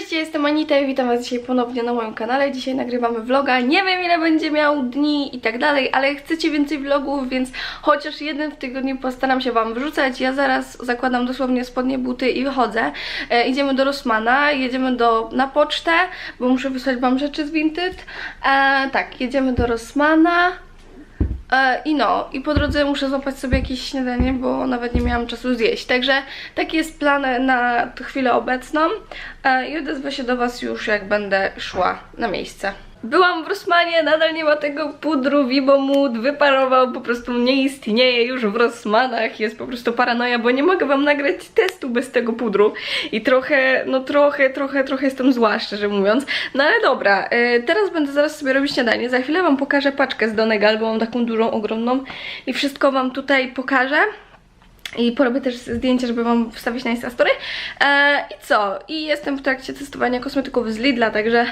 Cześć, ja jestem Anita i witam was dzisiaj ponownie na moim kanale. Dzisiaj nagrywamy vloga. Nie wiem ile będzie miał dni i tak dalej, ale chcecie więcej vlogów, więc chociaż jeden w tygodniu postaram się wam wrzucać. Ja zaraz zakładam dosłownie spodnie, buty i wychodzę. E, idziemy do Rossmana, jedziemy do, na pocztę, bo muszę wysłać wam rzeczy z Vinted. E, tak, jedziemy do Rossmana. E, I no, i po drodze muszę złapać sobie jakieś śniadanie, bo nawet nie miałam czasu zjeść. Także taki jest plan na chwilę obecną e, i odezwę się do Was już jak będę szła na miejsce. Byłam w Rossmanie, nadal nie ma tego pudru, Vibomud wyparował, po prostu nie istnieje już w Rossmanach, jest po prostu paranoja, bo nie mogę Wam nagrać testu bez tego pudru i trochę, no trochę, trochę, trochę jestem zła, szczerze mówiąc, no ale dobra, e, teraz będę zaraz sobie robić śniadanie, za chwilę Wam pokażę paczkę z Donegal, bo mam taką dużą, ogromną i wszystko Wam tutaj pokażę. I porobię też zdjęcie, żeby wam wstawić na Instastory. E, I co? I jestem w trakcie testowania kosmetyków z Lidla, także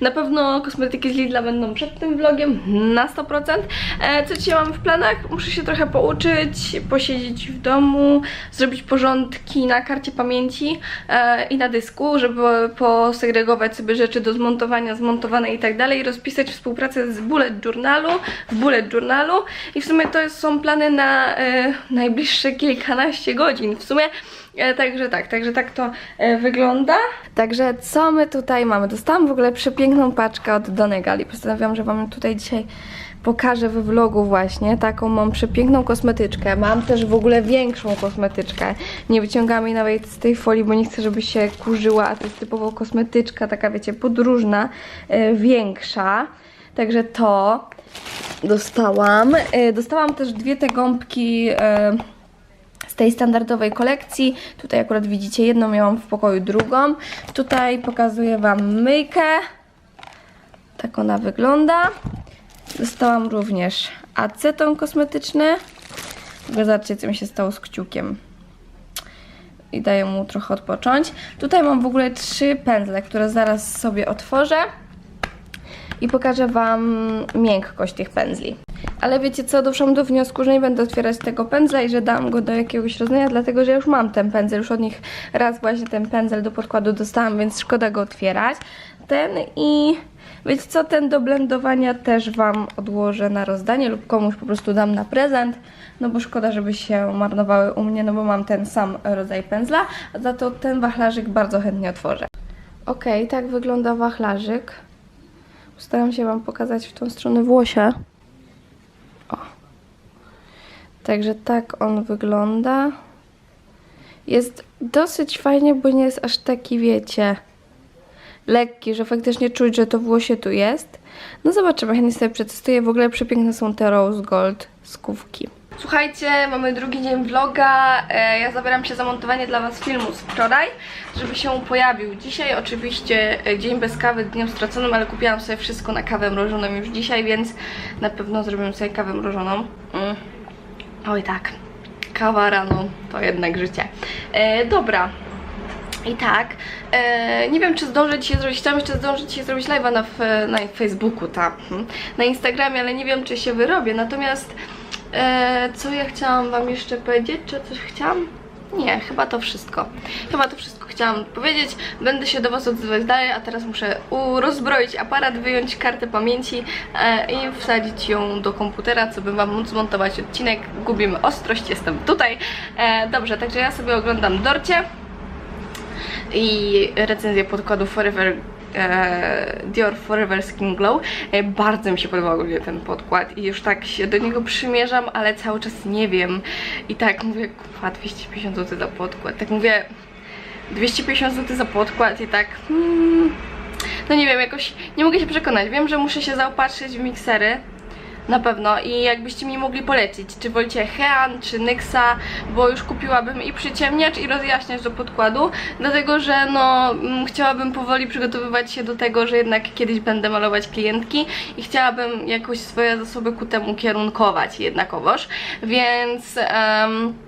na pewno kosmetyki z Lidla będą przed tym vlogiem na 100%. E, co dzisiaj mam w planach? Muszę się trochę pouczyć, posiedzieć w domu, zrobić porządki na karcie pamięci e, i na dysku, żeby posegregować sobie rzeczy do zmontowania, zmontowane i tak dalej, rozpisać współpracę z Bullet Journalu, w Bullet Journalu i w sumie to są plany na e, najbliższe kilkanaście godzin w sumie. E, Także tak, także tak to e, wygląda. Także co my tutaj mamy? Dostałam w ogóle przepiękną paczkę od Donegali. Postanowiłam, że wam tutaj dzisiaj pokażę we vlogu właśnie. Taką mam przepiękną kosmetyczkę. Mam też w ogóle większą kosmetyczkę. Nie wyciągam jej nawet z tej folii, bo nie chcę, żeby się kurzyła, a to jest typowo kosmetyczka, taka wiecie, podróżna, e, większa. Także to dostałam. Dostałam też dwie te gąbki tej standardowej kolekcji. Tutaj akurat widzicie jedną, miałam w pokoju drugą. Tutaj pokazuję Wam myjkę. Tak ona wygląda. Dostałam również aceton kosmetyczny. Zobaczcie, co mi się stało z kciukiem. I daję mu trochę odpocząć. Tutaj mam w ogóle trzy pędzle, które zaraz sobie otworzę i pokażę Wam miękkość tych pędzli. Ale wiecie co, doszłam do wniosku, że nie będę otwierać tego pędzla i że dam go do jakiegoś rozdania, dlatego że już mam ten pędzel, już od nich raz właśnie ten pędzel do podkładu dostałam, więc szkoda go otwierać. Ten i wiecie co, ten do blendowania też Wam odłożę na rozdanie lub komuś po prostu dam na prezent, no bo szkoda, żeby się marnowały u mnie, no bo mam ten sam rodzaj pędzla, a za to ten wachlarzyk bardzo chętnie otworzę. Okej, tak wygląda wachlarzyk. Postaram się Wam pokazać w tą stronę włosia. Także tak on wygląda. Jest dosyć fajnie, bo nie jest aż taki, wiecie, lekki, że faktycznie czuć, że to włosie tu jest. No zobaczymy, chętnie sobie przetestuję. W ogóle przepiękne są te Rose Gold skówki. Słuchajcie, mamy drugi dzień vloga. E, Ja zabieram się za montowanie dla Was filmu z wczoraj, żeby się pojawił. Dzisiaj oczywiście e, dzień bez kawy, dniem straconym, ale kupiłam sobie wszystko na kawę mrożoną już dzisiaj, więc na pewno zrobimy sobie kawę mrożoną. Mm. Oj tak, kawa rano to jednak życie. E, dobra, i tak, e, nie wiem czy zdążę dzisiaj zrobić, chciałam jeszcze zdążyć dzisiaj zrobić live'a na, na Facebooku, tam, hmm, na Instagramie, ale nie wiem czy się wyrobię, natomiast e, co ja chciałam wam jeszcze powiedzieć, czy coś chciałam? Nie, chyba to wszystko. Chyba to wszystko chciałam powiedzieć. Będę się do Was odzywać dalej, a teraz muszę rozbroić aparat, wyjąć kartę pamięci e, i wsadzić ją do komputera, co by Wam móc zmontować odcinek. Gubimy ostrość, jestem tutaj. E, dobrze, także ja sobie oglądam Dorcie i recenzję podkładu Forever Dior Forever Skin Glow. E, bardzo mi się podobał ogólnie ten podkład i już tak się do niego przymierzam, ale cały czas nie wiem. I tak mówię, kurwa, 250 zł za podkład. Tak mówię, 250 zł za podkład i tak... Hmm, no nie wiem, jakoś nie mogę się przekonać. Wiem, że muszę się zaopatrzyć w miksery. Na pewno. I jakbyście mi mogli polecić, czy wolicie Hean, czy Nyxa, bo już kupiłabym i przyciemniacz i rozjaśniacz do podkładu, dlatego że no mm, chciałabym powoli przygotowywać się do tego, że jednak kiedyś będę malować klientki i chciałabym jakoś swoje zasoby ku temu kierunkować jednakowoż, więc... em,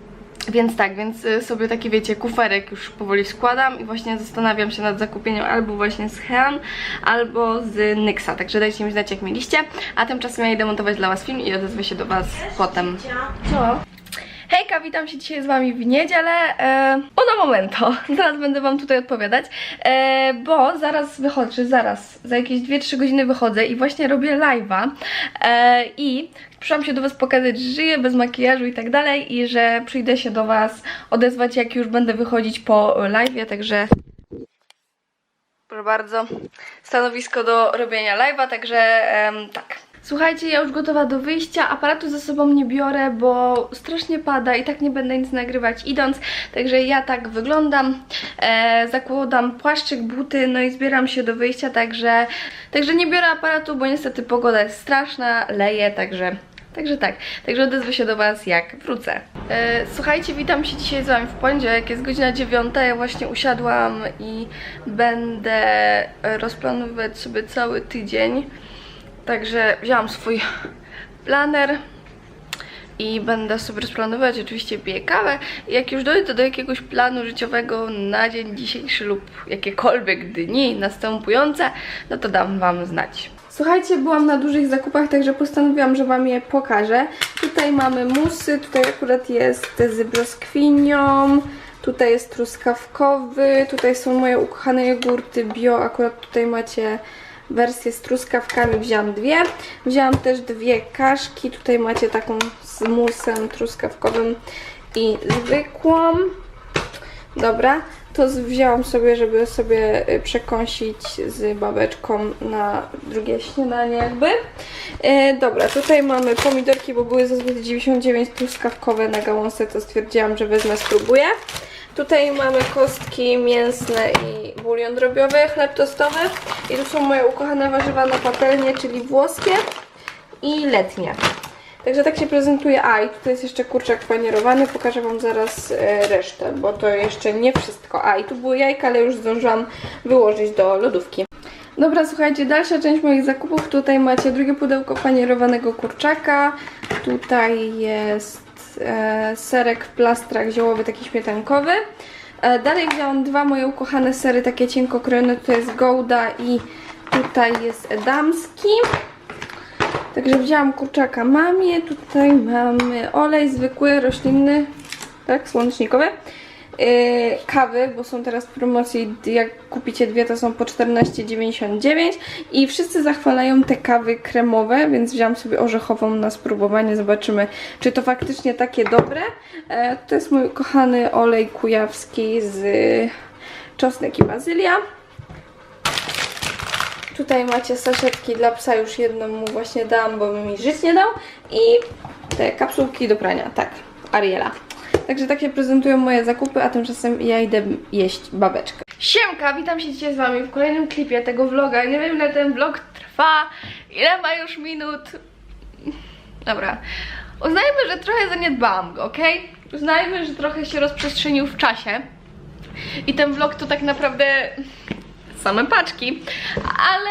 więc tak, więc y, sobie taki wiecie, kuferek już powoli składam i właśnie zastanawiam się nad zakupieniem albo właśnie z Hean, albo z Nyxa, także dajcie mi znać jak mieliście, a tymczasem ja idę montować dla was film i odezwę się do was potem. Co? Hejka, witam się dzisiaj z wami w niedzielę. E, momento, zaraz będę wam tutaj odpowiadać, e, bo zaraz wychodzę, zaraz, za jakieś 2-3 godziny wychodzę i właśnie robię live'a e, i przyszłam się do was pokazać, że żyję bez makijażu i tak dalej i że przyjdę się do was odezwać, jak już będę wychodzić po live'ie, także proszę bardzo, stanowisko do robienia live'a, także em, tak. Słuchajcie, ja już gotowa do wyjścia, aparatu ze sobą nie biorę, bo strasznie pada i tak nie będę nic nagrywać idąc, także ja tak wyglądam, e, zakładam płaszczyk, buty, no i zbieram się do wyjścia, także, także nie biorę aparatu, bo niestety pogoda jest straszna, leje, także Także tak, także odezwę się do Was jak wrócę. E, słuchajcie, witam się dzisiaj z Wami w poniedziałek, jest godzina dziewiąta, ja właśnie usiadłam i będę rozplanowywać sobie cały tydzień. Także wzięłam swój planer i będę sobie rozplanowywać, oczywiście piję kawę jak już dojdę do jakiegoś planu życiowego na dzień dzisiejszy lub jakiekolwiek dni następujące, no to dam Wam znać. Słuchajcie, byłam na dużych zakupach, także postanowiłam, że Wam je pokażę. Tutaj mamy musy, tutaj akurat jest z brzoskwinią, tutaj jest truskawkowy, tutaj są moje ukochane jogurty bio, akurat tutaj macie wersję z truskawkami, wzięłam dwie. Wzięłam też dwie kaszki, tutaj macie taką z musem truskawkowym i zwykłą. Dobra, to wzięłam sobie, żeby sobie y, przekąsić z babeczką na drugie śniadanie jakby. E, dobra, tutaj mamy pomidorki, bo były za złoty 99 truskawkowe na gałązce, to stwierdziłam, że wezmę, spróbuję. Tutaj mamy kostki mięsne i bulion drobiowy, chleb tostowy. I tu są moje ukochane warzywa na patelnię, czyli włoskie i letnie. Także tak się prezentuje. A, i tutaj jest jeszcze kurczak panierowany. Pokażę Wam zaraz e, resztę, bo to jeszcze nie wszystko. A, i tu były jajka, ale już zdążyłam wyłożyć do lodówki. Dobra, słuchajcie, dalsza część moich zakupów. Tutaj macie drugie pudełko panierowanego kurczaka. Tutaj jest e, serek w plastrach ziołowy, taki śmietankowy. E, dalej wzięłam dwa moje ukochane sery, takie cienko krojone. Tutaj jest Gouda i tutaj jest Edamski. Także wzięłam kurczaka mamie, tutaj mamy olej zwykły, roślinny, tak, słonecznikowy. Yy, kawy, bo są teraz w promocji, jak kupicie dwie to są po 14,99 i wszyscy zachwalają te kawy kremowe, więc wziąłam sobie orzechową na spróbowanie, zobaczymy czy to faktycznie takie dobre. E, to jest mój kochany olej kujawski z czosnek i bazylia. Tutaj macie saszetki dla psa, już jedną mu właśnie dałam, bo mi żyć nie dał. I te kapsułki do prania, tak, Ariela. Także tak się prezentują moje zakupy, a tymczasem ja idę jeść babeczkę. Siemka, witam się dzisiaj z wami w kolejnym klipie tego vloga. Nie wiem ile ten vlog trwa, ile ma już minut. Dobra, uznajmy, że trochę zaniedbałam go, ok? Uznajmy, że trochę się rozprzestrzenił w czasie. I ten vlog to tak naprawdę same paczki, ale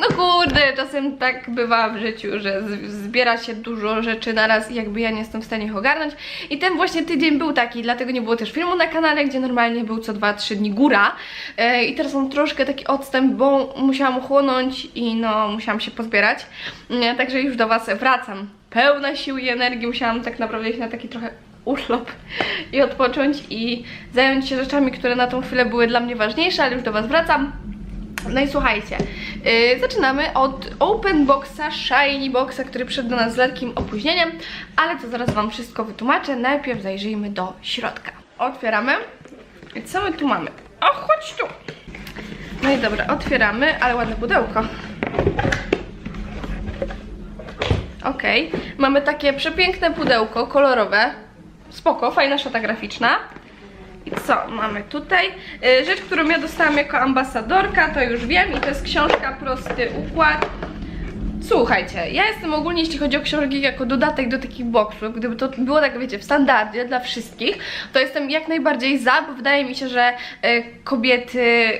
no kurde, czasem tak bywa w życiu, że zbiera się dużo rzeczy naraz i jakby ja nie jestem w stanie ich ogarnąć. I ten właśnie tydzień był taki, dlatego nie było też filmu na kanale, gdzie normalnie był co 2-3 dni góra. E, I teraz mam troszkę taki odstęp, bo musiałam ochłonąć i no musiałam się pozbierać. E, Także już do Was wracam. Pełna sił i energii musiałam tak naprawdę iść na taki trochę urlop i odpocząć i zająć się rzeczami, które na tą chwilę były dla mnie ważniejsze, ale już do Was wracam. No i słuchajcie, yy, zaczynamy od Open Boxa, Shiny Boxa, który przyszedł do nas z lekkim opóźnieniem, ale to zaraz Wam wszystko wytłumaczę. Najpierw zajrzyjmy do środka. Otwieramy. I co my tu mamy? O, chodź tu! No i dobra, otwieramy, ale ładne pudełko. Okej, mamy takie przepiękne pudełko, kolorowe. Spoko, fajna szata graficzna. Co mamy tutaj? Y, Rzecz, którą ja dostałam jako ambasadorka, to już wiem i to jest książka Prosty Układ. Słuchajcie, ja jestem ogólnie, jeśli chodzi o książki, jako dodatek do takich boxów, gdyby to było tak, wiecie, w standardzie dla wszystkich, to jestem jak najbardziej za, bo wydaje mi się, że y, kobiety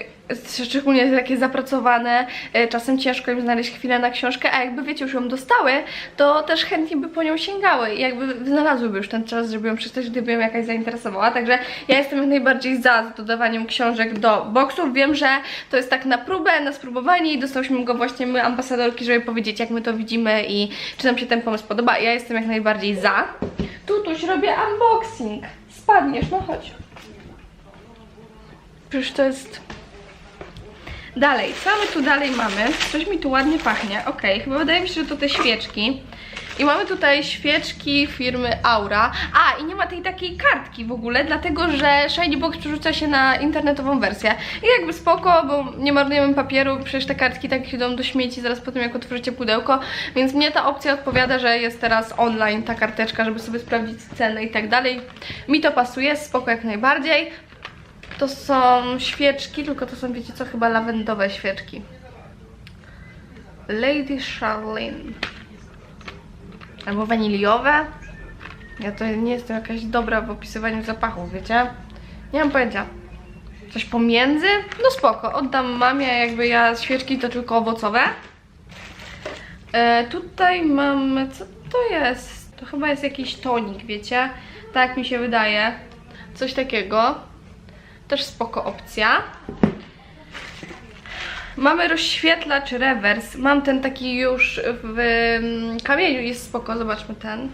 szczególnie takie zapracowane, e, czasem ciężko im znaleźć chwilę na książkę, a jakby wiecie, już ją dostały, to też chętnie by po nią sięgały i jakby znalazłyby już ten czas, żeby ją przeczytać, gdyby ją jakaś zainteresowała, także ja jestem jak najbardziej za dodawaniem książek do boxów, wiem, że to jest tak na próbę, na spróbowanie i dostałyśmy go właśnie my, ambasadorki, żeby powiedzieć jak my to widzimy i czy nam się ten pomysł podoba, ja jestem jak najbardziej za. Tutuś, robię unboxing. Spadniesz, no chodź. Przecież to jest... Dalej, co my tu dalej mamy? Coś mi tu ładnie pachnie. Okej, chyba wydaje mi się, że to te świeczki. I mamy tutaj świeczki firmy Aura. A, i nie ma tej takiej kartki w ogóle, dlatego że Shiny Box przerzuca się na internetową wersję. I jakby spoko, bo nie marnujemy papieru, przecież te kartki tak idą do śmieci zaraz po tym, jak otworzycie pudełko. Więc mnie ta opcja odpowiada, że jest teraz online ta karteczka, żeby sobie sprawdzić cenę i tak dalej. Mi to pasuje, spoko jak najbardziej. To są świeczki, tylko to są, wiecie co, chyba lawendowe świeczki. Lady Charlene. Albo waniliowe. Ja to nie jestem jakaś dobra w opisywaniu zapachów, wiecie? Nie mam pojęcia. Coś pomiędzy? No spoko, oddam mamie, jakby ja świeczki to tylko owocowe. E, tutaj mamy, co to jest? To chyba jest jakiś tonik, wiecie? Tak mi się wydaje. Coś takiego. Też spoko opcja. Mamy rozświetlacz rewers. Mam ten taki już w mm, kamieniu, jest spoko, zobaczmy ten.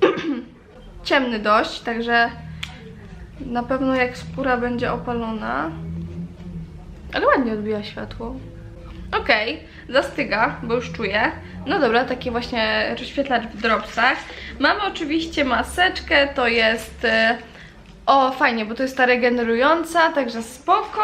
Ciemny dość, także na pewno jak skóra będzie opalona. Ale ładnie odbija światło. Okej, zastyga, bo już czuję. No dobra, taki właśnie rozświetlacz w dropsach. Mamy oczywiście maseczkę, to jest... O, fajnie, bo to jest ta regenerująca, także spoko.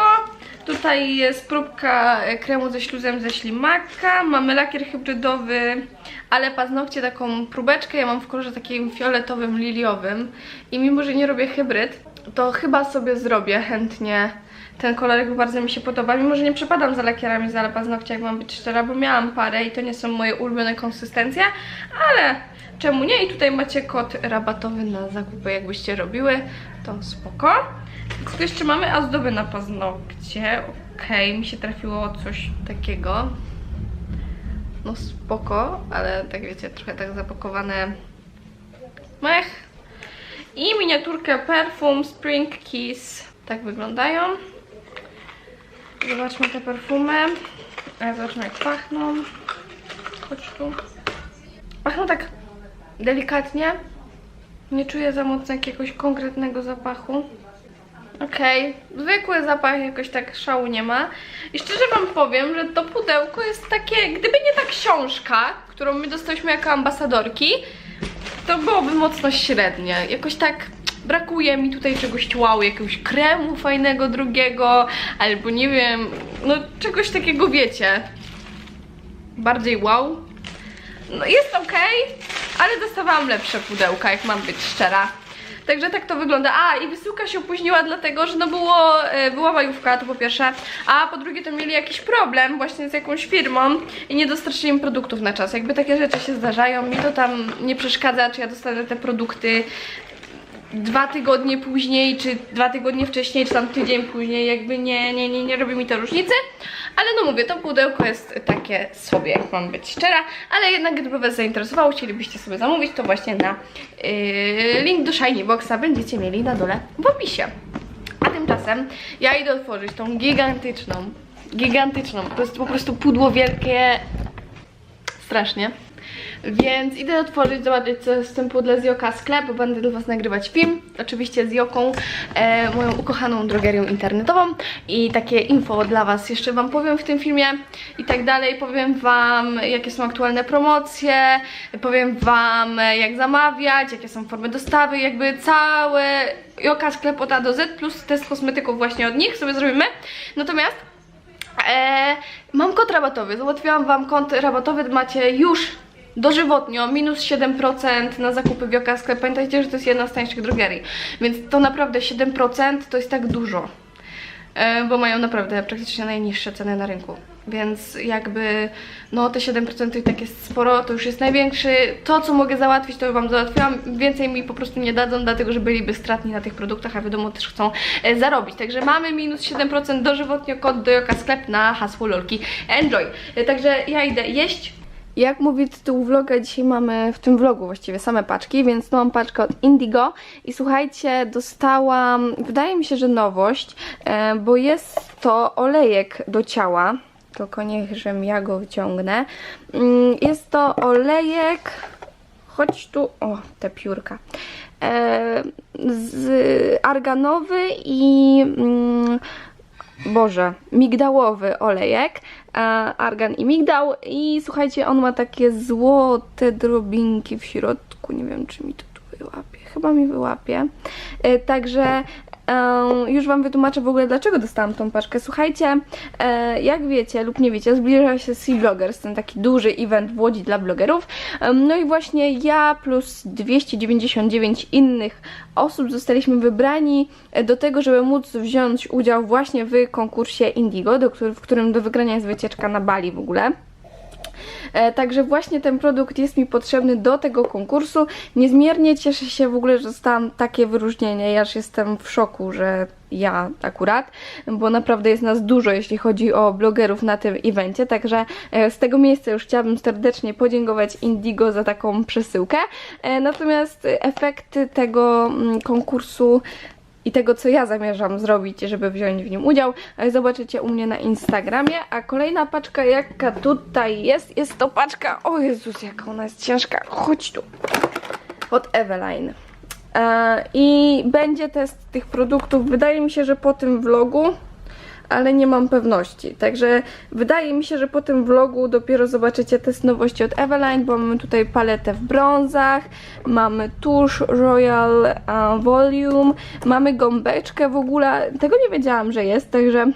Tutaj jest próbka e, kremu ze śluzem ze ślimaka. Mamy lakier hybrydowy, ale paznokcie taką próbeczkę. Ja mam w kolorze takim fioletowym, liliowym. I mimo, że nie robię hybryd, to chyba sobie zrobię chętnie ten kolorek, bardzo mi się podoba. Mimo, że nie przepadam za lakierami z ale paznokcia, jak mam być szczera, bo miałam parę i to nie są moje ulubione konsystencje, ale czemu nie? I tutaj macie kod rabatowy na zakupy, jakbyście robiły, to spoko. Co jeszcze mamy? Ozdoby na paznokcie. Okej, mi się trafiło coś takiego. No spoko, ale tak wiecie, trochę tak zapakowane mech. I miniaturkę perfum Spring Kiss. Tak wyglądają. Zobaczmy te perfumy. E, Zobaczmy jak pachną. Chodź tu. Pachną tak delikatnie. Nie czuję za mocno jakiegoś konkretnego zapachu. Okej, zwykły zapach jakoś tak szału nie ma. I szczerze wam powiem, że to pudełko jest takie, gdyby nie ta książka, którą my dostałyśmy jako ambasadorki, to byłoby mocno średnie. Jakoś tak brakuje mi tutaj czegoś wow, jakiegoś kremu fajnego drugiego, albo nie wiem, no czegoś takiego wiecie. Bardziej wow. No jest ok, ale dostawałam lepsze pudełka, jak mam być szczera. Także tak to wygląda. A, i wysyłka się opóźniła dlatego, że no było, e, była majówka, to po pierwsze, a po drugie to mieli jakiś problem właśnie z jakąś firmą i nie dostarczyli im produktów na czas. Jakby takie rzeczy się zdarzają, mi to tam nie przeszkadza, czy ja dostanę te produkty dwa tygodnie później, czy dwa tygodnie wcześniej, czy tam tydzień później, jakby nie, nie, nie, nie robi mi to różnicy. Ale no mówię, to pudełko jest takie sobie, jak mam być szczera, ale jednak gdyby Was zainteresowało, chcielibyście sobie zamówić, to właśnie na yy, link do Shiny Boxa będziecie mieli na dole w opisie. A tymczasem ja idę otworzyć tą gigantyczną, gigantyczną, to jest po prostu pudło wielkie, strasznie. Więc idę otworzyć, zobaczyć co jest w tym pudle z Joka sklep, bo będę dla Was nagrywać film. Oczywiście z Joką, e, moją ukochaną drogerią internetową. I takie info dla Was jeszcze Wam powiem w tym filmie i tak dalej. Powiem Wam, jakie są aktualne promocje, powiem Wam, jak zamawiać, jakie są formy dostawy, jakby całe Joka sklep od A do Z, plus test kosmetyków właśnie od nich sobie zrobimy. Natomiast E, mam kod rabatowy, załatwiłam Wam kod rabatowy, macie już dożywotnio minus 7% na zakupy w Joka Sklep. Pamiętajcie, że to jest jedna z tańszych drogerii, więc to naprawdę 7% to jest tak dużo, e, bo mają naprawdę praktycznie najniższe ceny na rynku. Więc jakby, no te 7% to i tak jest sporo, to już jest największy. To, co mogę załatwić, to Wam załatwiłam. Więcej mi po prostu nie dadzą, dlatego że byliby stratni na tych produktach, a wiadomo też chcą e, zarobić. Także mamy minus 7% dożywotnio kod do Joka Sklep na hasło lolki. Enjoy! E, Także ja idę jeść. Jak mówi tytuł vloga, dzisiaj mamy w tym vlogu właściwie same paczki, więc mam paczkę od Indigo i słuchajcie, dostałam, wydaje mi się, że nowość, e, bo jest to olejek do ciała, tylko niech, żem ja go wyciągnę. Mm, Jest to olejek chodź tu, o, te piórka. E, z arganowy i mm, Boże, migdałowy olejek, argan i migdał. I słuchajcie, on ma takie złote drobinki w środku, nie wiem czy mi to tu wyłapie, chyba mi wyłapie, e, także już Wam wytłumaczę w ogóle dlaczego dostałam tą paczkę. Słuchajcie, e, jak wiecie lub nie wiecie, zbliża się Sea Bloggers, ten taki duży event w Łodzi dla blogerów, no i właśnie ja plus 299 innych osób zostaliśmy wybrani e, do tego, żeby móc wziąć udział właśnie w konkursie Indigo, do, w którym do wygrania jest wycieczka na Bali w ogóle. E, Także właśnie ten produkt jest mi potrzebny do tego konkursu. Niezmiernie cieszę się w ogóle, że dostałam takie wyróżnienie. Ja aż jestem w szoku, że ja akurat, bo naprawdę jest nas dużo, jeśli chodzi o blogerów na tym evencie. Także e, z tego miejsca już chciałabym serdecznie podziękować Indigo za taką przesyłkę. E, Natomiast efekty tego mm, konkursu i tego, co ja zamierzam zrobić, żeby wziąć w nim udział, zobaczycie u mnie na Instagramie. A kolejna paczka, jaka tutaj jest, jest to paczka. O Jezus, jaka ona jest ciężka. Chodź tu. Od Eveline. E, I będzie test tych produktów. Wydaje mi się, że po tym vlogu, ale nie mam pewności. Także wydaje mi się, że po tym vlogu dopiero zobaczycie test nowości od Eveline, bo mamy tutaj paletę w brązach, mamy tusz Royal e, Volume, mamy gąbeczkę w ogóle. Tego nie wiedziałam, że jest, także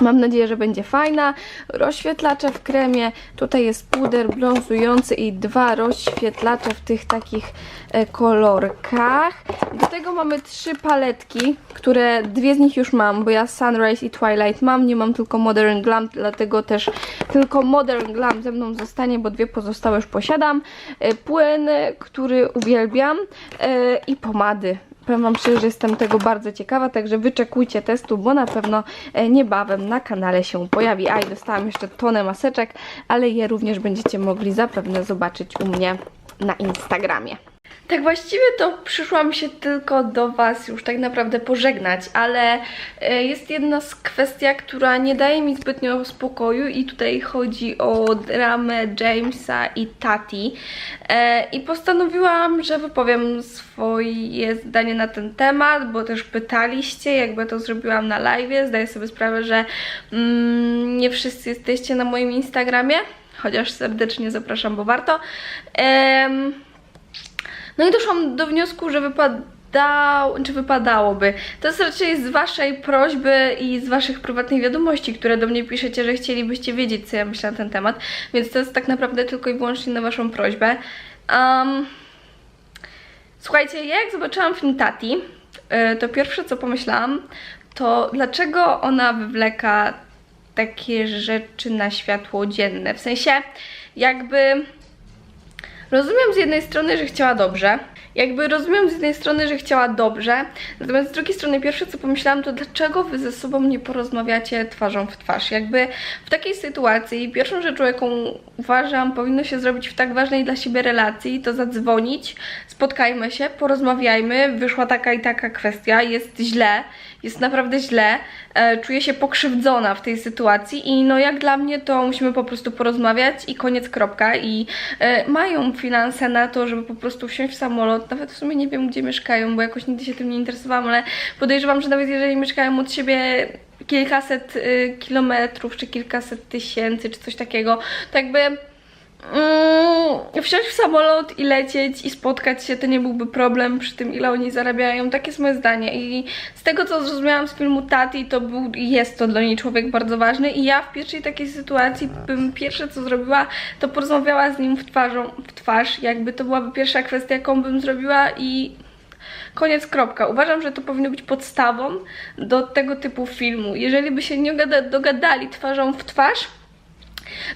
Mam nadzieję, że będzie fajna. Rozświetlacze w kremie. Tutaj jest puder brązujący i dwa rozświetlacze w tych takich e, kolorkach. Do tego mamy trzy paletki, które dwie z nich już mam, bo ja Sunrise i Twilight mam, nie mam tylko Modern Glam, dlatego też tylko Modern Glam ze mną zostanie, bo dwie pozostałe już posiadam. E, Płyn, który uwielbiam e, i pomady. Powiem Wam szczerze, że jestem tego bardzo ciekawa, także wyczekujcie testu, bo na pewno e, niebawem na kanale się pojawi. A i dostałam jeszcze tonę maseczek, ale je również będziecie mogli zapewne zobaczyć u mnie na Instagramie. Tak właściwie to przyszłam się tylko do Was już tak naprawdę pożegnać, ale e, jest jedna z kwestia, która nie daje mi zbytnio spokoju i tutaj chodzi o dramę Jamesa i Tati E, i postanowiłam, że wypowiem swoje zdanie na ten temat, bo też pytaliście, jakby to zrobiłam na live, zdaję sobie sprawę, że mm, nie wszyscy jesteście na moim Instagramie, chociaż serdecznie zapraszam, bo warto. Em, no i doszłam do wniosku, że wypadało, czy wypadałoby. To jest raczej z waszej prośby i z waszych prywatnych wiadomości, które do mnie piszecie, że chcielibyście wiedzieć, co ja myślę na ten temat. Więc to jest tak naprawdę tylko i wyłącznie na waszą prośbę. Um, słuchajcie, ja jak zobaczyłam film Tati, y, to pierwsze co pomyślałam, to dlaczego ona wywleka takie rzeczy na światło dzienne. W sensie, jakby Rozumiem z jednej strony, że chciała dobrze. Jakby rozumiem z jednej strony, że chciała dobrze, natomiast z drugiej strony pierwsze co pomyślałam to dlaczego wy ze sobą nie porozmawiacie twarzą w twarz. Jakby w takiej sytuacji pierwszą rzeczą jaką uważam powinno się zrobić w tak ważnej dla siebie relacji to zadzwonić, spotkajmy się, porozmawiajmy, wyszła taka i taka kwestia, jest źle, jest naprawdę źle, e, czuję się pokrzywdzona w tej sytuacji i no jak dla mnie to musimy po prostu porozmawiać i koniec kropka i e, mają finanse na to, żeby po prostu wsiąść w samolot, nawet w sumie nie wiem gdzie mieszkają, bo jakoś nigdy się tym nie interesowałam, ale podejrzewam, że nawet jeżeli mieszkają od siebie kilkaset y, kilometrów, czy kilkaset tysięcy, czy coś takiego, to jakby Mm, wsiąść w samolot i lecieć i spotkać się to nie byłby problem przy tym ile oni zarabiają, takie jest moje zdanie i z tego co zrozumiałam z filmu Tati to był jest to dla niej człowiek bardzo ważny i ja w pierwszej takiej sytuacji bym pierwsze co zrobiła to porozmawiała z nim w, twarzą, w twarz, jakby to byłaby pierwsza kwestia jaką bym zrobiła i Koniec, kropka. Uważam, że to powinno być podstawą do tego typu filmu. Jeżeli by się nie gada- dogadali twarzą w twarz,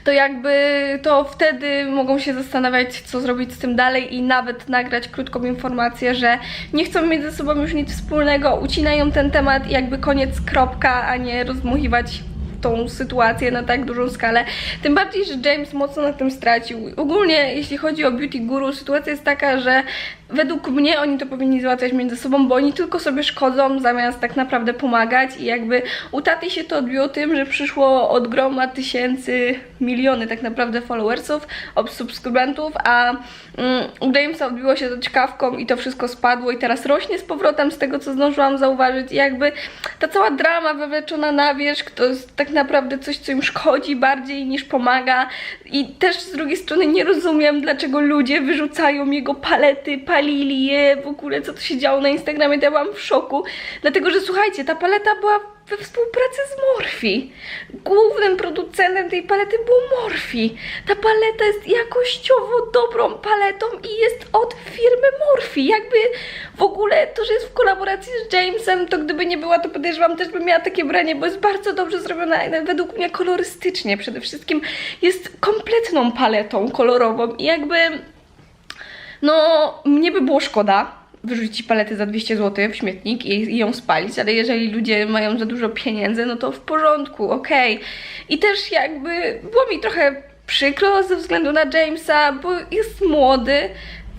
to jakby to wtedy mogą się zastanawiać, co zrobić z tym dalej i nawet nagrać krótką informację, że nie chcą mieć ze sobą już nic wspólnego, ucinają ten temat i jakby koniec, kropka, a nie rozmuchiwać tą sytuację na tak dużą skalę. Tym bardziej, że James mocno na tym stracił. Ogólnie, jeśli chodzi o Beauty Guru, sytuacja jest taka, że według mnie oni to powinni załatwiać między sobą, bo oni tylko sobie szkodzą zamiast tak naprawdę pomagać i jakby u taty się to odbiło tym, że przyszło od groma tysięcy, miliony tak naprawdę followersów, subskrybentów, a mm, u Jamesa odbiło się to ciekawką i to wszystko spadło i teraz rośnie z powrotem z tego, co zdążyłam zauważyć. I jakby ta cała drama wywleczona na wierzch to jest tak naprawdę coś, co im szkodzi bardziej niż pomaga. I też z drugiej strony nie rozumiem, dlaczego ludzie wyrzucają jego palety, palili je, w ogóle co to się działo na Instagramie, to ja byłam w szoku, dlatego, że słuchajcie, ta paleta była we współpracy z Morphe. Głównym producentem tej palety był Morphe. Ta paleta jest jakościowo dobrą paletą i jest od firmy Morphe. Jakby w ogóle to, że jest w kolaboracji z Jamesem, to gdyby nie była, to podejrzewam też bym miała takie branie, bo jest bardzo dobrze zrobiona, według mnie kolorystycznie przede wszystkim. Jest kompletną paletą kolorową i jakby no, mnie by było szkoda wyrzucić palety za 200 zł w śmietnik i, i ją spalić, ale jeżeli ludzie mają za dużo pieniędzy, no to w porządku, okej. I też jakby było mi trochę przykro ze względu na Jamesa, bo jest młody.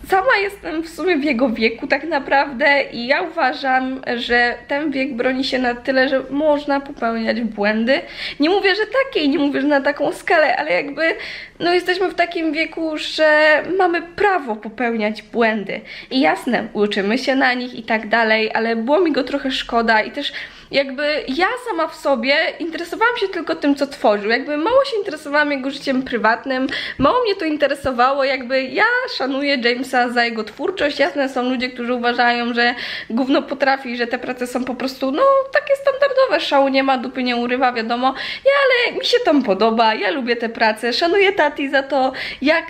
Sama jestem w sumie w jego wieku tak naprawdę i ja uważam, że ten wiek broni się na tyle, że można popełniać błędy. Nie mówię, że takiej, nie mówię, że na taką skalę, ale jakby no jesteśmy w takim wieku, że mamy prawo popełniać błędy. I jasne, uczymy się na nich i tak dalej, ale było mi go trochę szkoda i też jakby ja sama w sobie interesowałam się tylko tym, co tworzył. Jakby mało się interesowałam jego życiem prywatnym, mało mnie to interesowało. Jakby ja szanuję Jamesa za jego twórczość. Jasne, są ludzie, którzy uważają, że gówno potrafi, że te prace są po prostu, no, takie standardowe. Szału nie ma, dupy nie urywa, wiadomo. Ja, ale mi się tam podoba, ja lubię te prace. Szanuję Tati za to, jak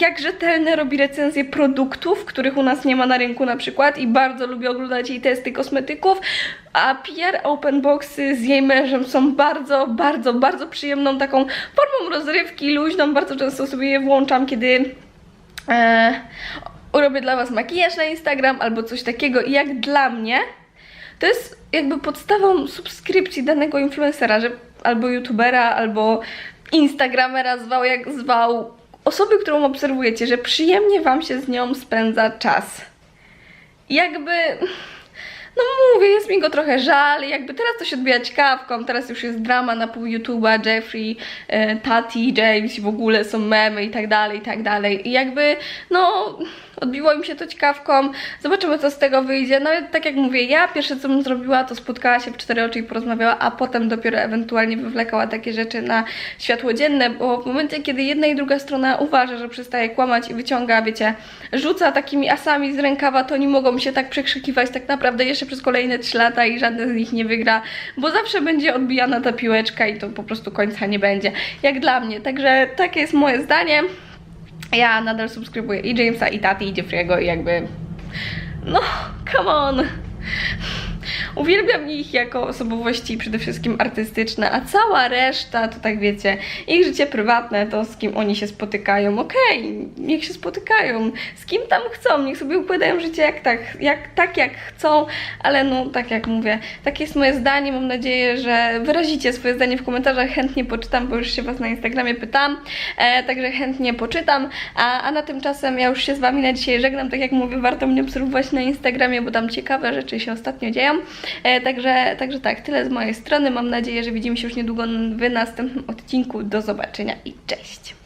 jak rzetelnie robi recenzje produktów, których u nas nie ma na rynku na przykład i bardzo lubię oglądać jej testy kosmetyków, a PR Open Boxy z jej mężem są bardzo, bardzo, bardzo przyjemną taką formą rozrywki, luźną, bardzo często sobie je włączam, kiedy e, robię dla Was makijaż na Instagram albo coś takiego. I jak dla mnie to jest jakby podstawą subskrypcji danego influencera, że albo youtubera, albo instagramera zwał jak zwał, osoby, którą obserwujecie, że przyjemnie wam się z nią spędza czas. Jakby no mówię, jest mi go trochę żal, jakby teraz to się odbija ciekawką, teraz już jest drama na pół YouTube'a, Jeffrey, e, Tati, James i w ogóle są memy i tak dalej, i tak dalej. I jakby, no, odbiło im się to ciekawką, zobaczymy co z tego wyjdzie. No i tak jak mówię, ja pierwsze co bym zrobiła, to spotkała się w cztery oczy i porozmawiała, a potem dopiero ewentualnie wywlekała takie rzeczy na światło dzienne, bo w momencie, kiedy jedna i druga strona uważa, że przestaje kłamać i wyciąga, wiecie, rzuca takimi asami z rękawa, to oni mogą się tak przekrzykiwać tak naprawdę jeszcze przez kolejne 3 lata i żaden z nich nie wygra, bo zawsze będzie odbijana ta piłeczka i to po prostu końca nie będzie, jak dla mnie. Także takie jest moje zdanie. Ja nadal subskrybuję i Jamesa, i Tati, i Jeffrey'ego i jakby... No, come on! Uwielbiam ich jako osobowości przede wszystkim artystyczne, a cała reszta to tak wiecie, ich życie prywatne, to z kim oni się spotykają, okej, niech się spotykają, z kim tam chcą, niech sobie układają życie jak tak, jak, tak jak chcą, ale no tak jak mówię, takie jest moje zdanie, mam nadzieję, że wyrazicie swoje zdanie w komentarzach, chętnie poczytam, bo już się Was na Instagramie pytam, e, także chętnie poczytam, a, a na tymczasem ja już się z Wami na dzisiaj żegnam, tak jak mówię, warto mnie obserwować na Instagramie, bo tam ciekawe rzeczy się ostatnio dzieją, także, także tak, tyle z mojej strony, mam nadzieję, że widzimy się już niedługo w następnym odcinku, do zobaczenia i cześć!